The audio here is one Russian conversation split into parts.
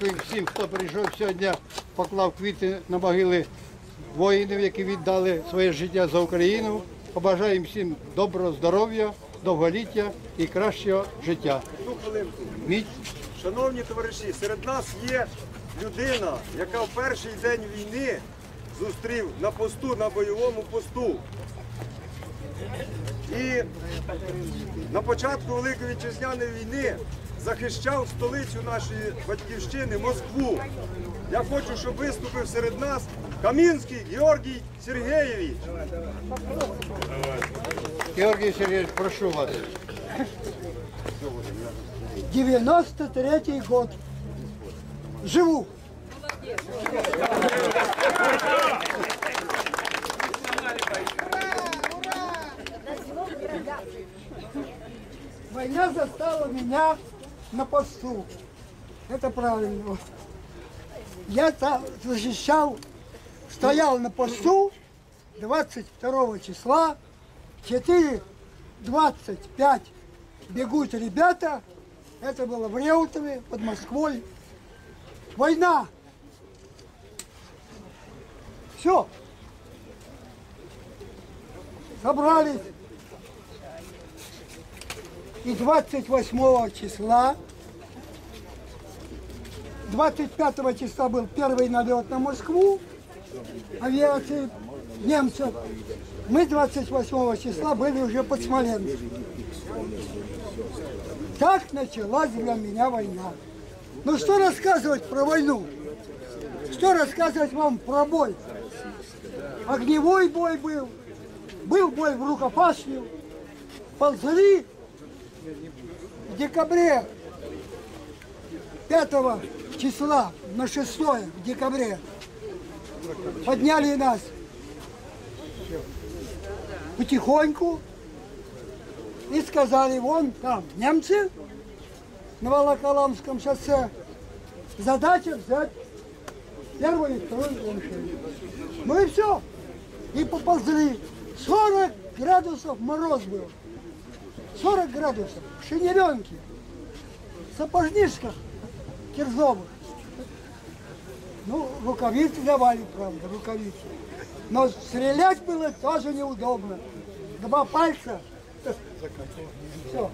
Дякую всім, хто прийшов сьогодні, поклав квіти на могили воїнів, які віддали своє життя за Україну. Побажаємо всім доброго здоров'я, довголіття і кращого життя. Шановні товариші, серед нас є людина, яка в перший день війни зустрів на посту, на бойовому посту. І на початку Великої вітчизняної війни захищав столицю нашої батьківщини Москву. Я хочу, щоб виступив серед нас Камінський Георгій Сергеєвич. Георгій Сергійович, прошу вас. 93 год. Живу. Война застала меня на посту. Это правильно. Я там защищал, стоял на посту 22 числа, 4.25 бегут ребята. Это было в Реутове, под Москвой. Война. Все. Собрались. И 28 числа, 25 числа был первый налет на Москву, авиации немцев. Мы 28 числа были уже под Смоленском. Так началась для меня война. Ну что рассказывать про войну? Что рассказывать вам про бой? Огневой бой был, был бой в рукопашную, ползли в декабре 5 числа на 6 в декабре подняли нас потихоньку и сказали, вон там немцы на Волоколамском шоссе. Задача взять первую и вторую площадь. Ну и все. И поползли. 40 градусов мороз был. 40 градусов. В шинеленке. В сапожнишках кирзовых. Ну, рукавицы давали, правда, рукавицы. Но стрелять было тоже неудобно. Два пальца. Все.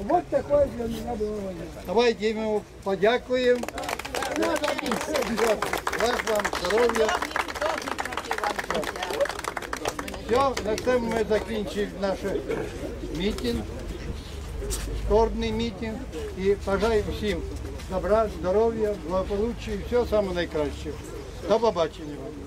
Вот такое для меня было война. Давайте йому подякуємо. Дай вам здоров'я. Все, на цьому ми закінчимо наш мітинг, скорбний мітинг. І бажаємо всім добра, здоров'я, благополуччя і всього самого найкращого. До побачення вам.